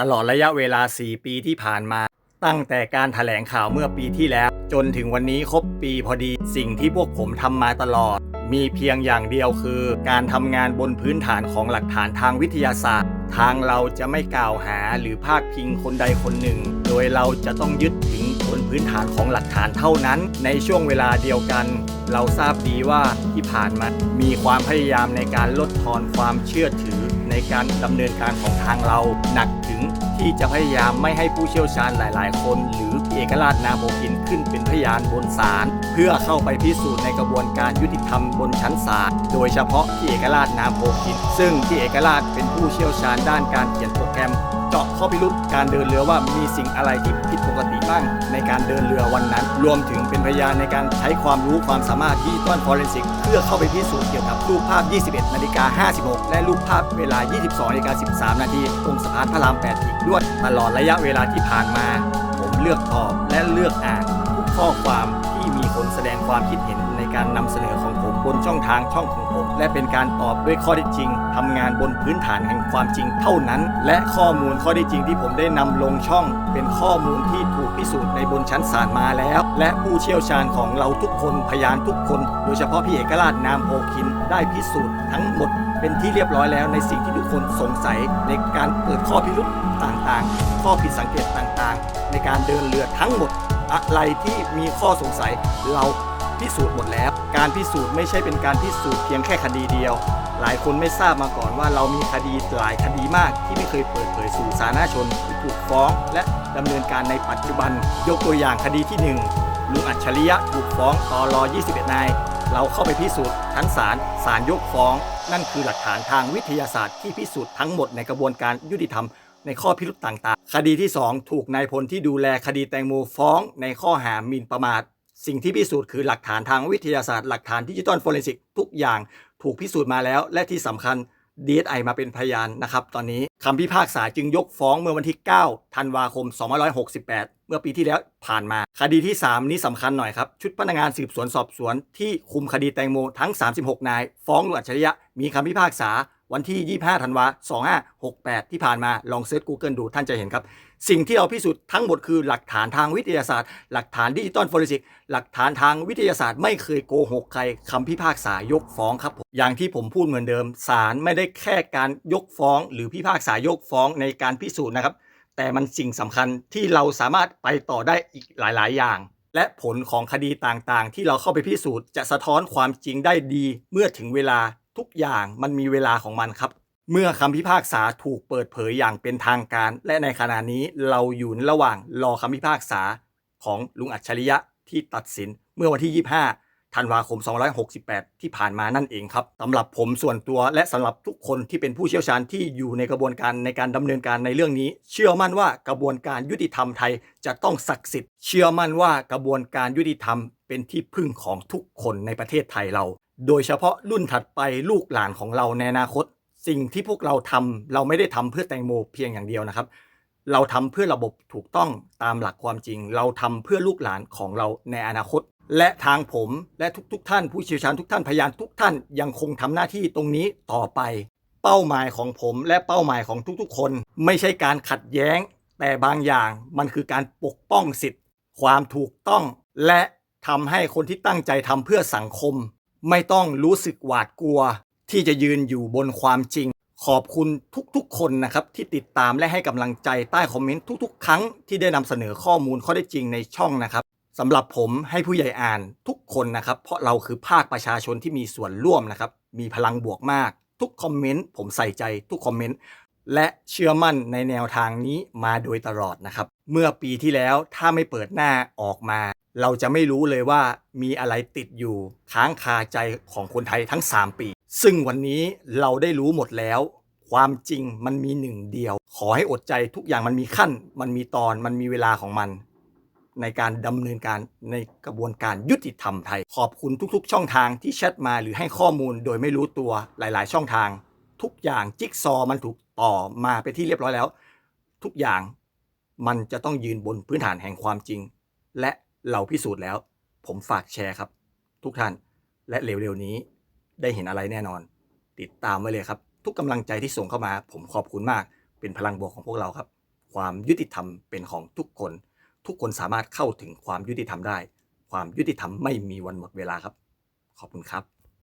ตลอดระยะเวลา 4 ปีที่ผ่านมา ตั้งแต่การถแถลงข่าวเมื่อปีที่แล้ว จนถึงวันนี้ครบปีพอดี สิ่งที่พวกผมทำมาตลอด มีเพียงอย่างเดียวคือ การทำงานบนพื้นฐานของหลักฐานทางวิทยาศาสตร์ ทางเราจะไม่กล่าวหาหรือพาดพิงคนใดคนหนึ่ง โดยเราจะต้องยึดถึงบนพื้นฐานของหลักฐานเท่านั้น ในช่วงเวลาเดียวกัน เราทราบดีว่าที่ผ่านมามีความพยายามในการลดทอนความเชื่อถือ ในการดำเนินการของทางเราหนักถึงที่จะพยายามไม่ให้ผู้เชี่ยวชาญหลาย ๆ คน หรือพิเอกราชนาโมกินขึ้นเป็นพยานบนศาลเพื่อเข้าไปพิสูจน์ในกระบวนการยุติธรรมบนชั้นศาลโดยเฉพาะพี่เอกราชนาโมกิน ซึ่งพี่เอกราชเป็นผู้เชี่ยวชาญด้านการเขียนโปรแกรม เจาะข้อพิรุษการเดินเรือว่ามีสิ่งอะไรที่ผิดปกติบ้างในการเดินเรือวันนั้น รวมถึงเป็นพยานในการใช้ความรู้ความสามารถที่ต้อนฟอเรนซิก เพื่อเข้าไปพิสูจน์เกี่ยวกับรูปภาพ 21นาฬิกา56 และรูปภาพเวลา 22นาฬิกา13 นาทีตรงสะพานพระราม 8 อีกด้วยตลอดระยะเวลาที่ผ่านมา ผมเลือกตอบและเลือกอ่าน ข้อความที่มีคนแสดงความคิดเห็นในการนำเสนอของผมบนช่องทางช่องของผม และเป็นการตอบด้วยข้อเท็จจริงทำงานบนพื้นฐานแห่งความจริงเท่านั้น และข้อมูลข้อเท็จจริงที่ผมได้นำลงช่อง เป็นข้อมูลที่ถูกพิสูจน์ในบนชั้นศาลมาแล้ว และผู้เชี่ยวชาญของเราทุกคนพยานทุกคน โดยเฉพาะพี่เอกราชนามโพคิน ได้พิสูจน์ทั้งหมดเป็นที่เรียบร้อยแล้วในสิ่งที่ทุกคนสงสัยในการเปิดข้อพิรุษต่างๆ ข้อผิดสังเกตต่างๆ ในการเดินเรือทั้งหมด อะไรที่มีข้อสงสัยเราพิสูจน์หมดแล้ว การพิสูจน์ไม่ใช่เป็นการพิสูจน์เพียงแค่คดีเดียว หลายคนไม่ทราบมาก่อนว่าเรามีคดีหลายคดีมาก ที่ไม่เคยเปิดเผยสู่สาธารณชนที่ถูกฟ้อง และดำเนินการในปัจจุบัน ยกตัวอย่างคดีที่ 1ลุงอัจฉริยะถูกฟ้องตอรอ21 นาย เราเข้าไปพิสูจน์ชั้นศาลศาลยกฟ้อง นั่นคือหลักฐานทางวิทยาศาสตร์ที่พิสูจน์ทั้งหมดในกระบวนการยุติธรรมในข้อพิรุธต่างๆ คดีที่ 2 ถูกนายพลที่ดูแลคดีแตงโมฟ้องในข้อหาหมิ่นประมาท สิ่งที่พิสูจน์คือหลักฐานทางวิทยาศาสตร์หลักฐานดิจิตอลฟอเรนซิกทุกอย่างถูกพิสูจน์มาแล้ว และที่สำคัญ DSI มาเป็นพยานนะครับ ตอนนี้คำพิพากษาจึงยกฟ้องเมื่อวันที่ 9 ธันวาคม 2568 เมื่อปีที่แล้วผ่านมา คดีที่ 3 นี้สำคัญหน่อยครับ ชุดพนักงานสืบสวนสอบสวนที่คุมคดีแตงโมทั้ง 36 นาย ฟ้องลุงอัจฉริยะมีคำพิพากษา วันที่ 25ธันวา2568 ที่ผ่านมาลองเซิร์ช Google ดูท่านจะเห็นครับ สิ่งที่เราพิสูจน์ทั้งหมดคือหลักฐานทางวิทยาศาสตร์ หลักฐานดิจิตอลฟอเรนซิกหลักฐานทางวิทยาศาสตร์ไม่เคยโกหกใครคำพิพากษายกฟ้องครับผมอย่างที่ผมพูดเหมือนเดิมศาลไม่ได้แค่การยกฟ้อง หรือพิพากษายกฟ้องในการพิสูจน์นะครับ แต่มันสิ่งสำคัญที่เราสามารถไปต่อได้อีกหลาย ๆ อย่างและผลของคดีต่างๆ ที่เราเข้าไปพิสูจน์จะสะท้อนความจริงได้ดีเมื่อถึงเวลา ทุกอย่างมันมีเวลาของมันครับ เมื่อคำพิพากษาถูกเปิดเผยอย่างเป็นทางการ และในขณะนี้เราอยู่ระหว่างรอคำพิพากษาของลุงอัจฉริยะที่ตัดสินเมื่อวันที่ 25 ธันวาคม 268 ที่ผ่านมานั่นเองครับสำหรับผมส่วนตัวและสำหรับทุกคนที่เป็นผู้เชี่ยวชาญที่อยู่ในกระบวนการในการดำเนินการในเรื่องนี้ เชื่อมั่นว่ากระบวนการยุติธรรมไทยจะต้องศักดิ์สิทธิ์ เชื่อมั่นว่ากระบวนการยุติธรรมเป็นที่พึ่งของทุกคนในประเทศไทยเรา โดยเฉพาะรุ่นถัดไปลูกหลานของเราในอนาคต สิ่งที่พวกเราทำเราไม่ได้ทำเพื่อแตงโมเพียงอย่างเดียวนะครับ เราทำเพื่อระบบถูกต้องตามหลักความจริง เราทำเพื่อลูกหลานของเราในอนาคต และทางผมและทุกๆทท่าน ผู้เชี่ยวชาญทุกท่านพยานทุกท่านยังคงทำหน้าที่ตรงนี้ต่อไป เป้าหมายของผมและเป้าหมายของทุกๆ คน ไม่ใช่การขัดแย้ง แต่บางอย่างมันคือการปกป้องสิทธิ์ ความถูกต้อง และทำให้คนที่ตั้งใจทำเพื่อสังคม ไม่ต้องรู้สึกหวาดกลัว ที่จะยืนอยู่บนความจริง ขอบคุณทุกๆ คนนะครับ ที่ติดตามและให้กำลังใจใต้คอมเมนต์ทุกๆ ครั้งที่ได้นำเสนอข้อมูลข้อได้จริงในช่องนะครับสำหรับผมให้ผู้ใหญ่อ่านทุกคนนะครับ เพราะเราคือภาคประชาชนที่มีส่วนร่วมนะครับ มีพลังบวกมาก ทุกคอมเมนต์ผมใส่ใจทุกคอมเมนต์ และเชื่อมั่นในแนวทางนี้มาโดยตลอดนะครับ เมื่อปีที่แล้วถ้าไม่เปิดหน้าออกมา เราจะไม่รู้เลยว่ามีอะไรติดอยู่ค้างคาใจของคนไทยทั้ง 3 ปี ซึ่งวันนี้เราได้รู้หมดแล้ว ความจริงมันมีหนึ่งเดียว ขอให้อดใจทุกอย่างมันมีขั้น มันมีตอนมันมีเวลาของมัน ในการดำเนินการในกระบวนการยุติธรรมไทย ขอบคุณทุกๆ ช่องทางที่แชทมาหรือให้ข้อมูลโดยไม่รู้ตัวหลาย ๆ ช่องทาง ทุกอย่างจิ๊กซอมันถูก ต่อมาไปที่เรียบร้อยแล้ว ทุกอย่างมันจะต้องยืนบนพื้นฐานแห่งความจริง และเราพิสูจน์แล้ว ผมฝากแชร์ครับ ทุกท่านและเร็วๆนี้ได้เห็นอะไรแน่นอน ติดตามไว้เลยครับ ทุกกำลังใจที่ส่งเข้ามา ผมขอบคุณมาก เป็นพลังบวกของพวกเราครับ ความยุติธรรมเป็นของทุกคน ทุกคนสามารถเข้าถึงความยุติธรรมได้ ความยุติธรรมไม่มีวันหมดเวลาครับ ขอบคุณครับ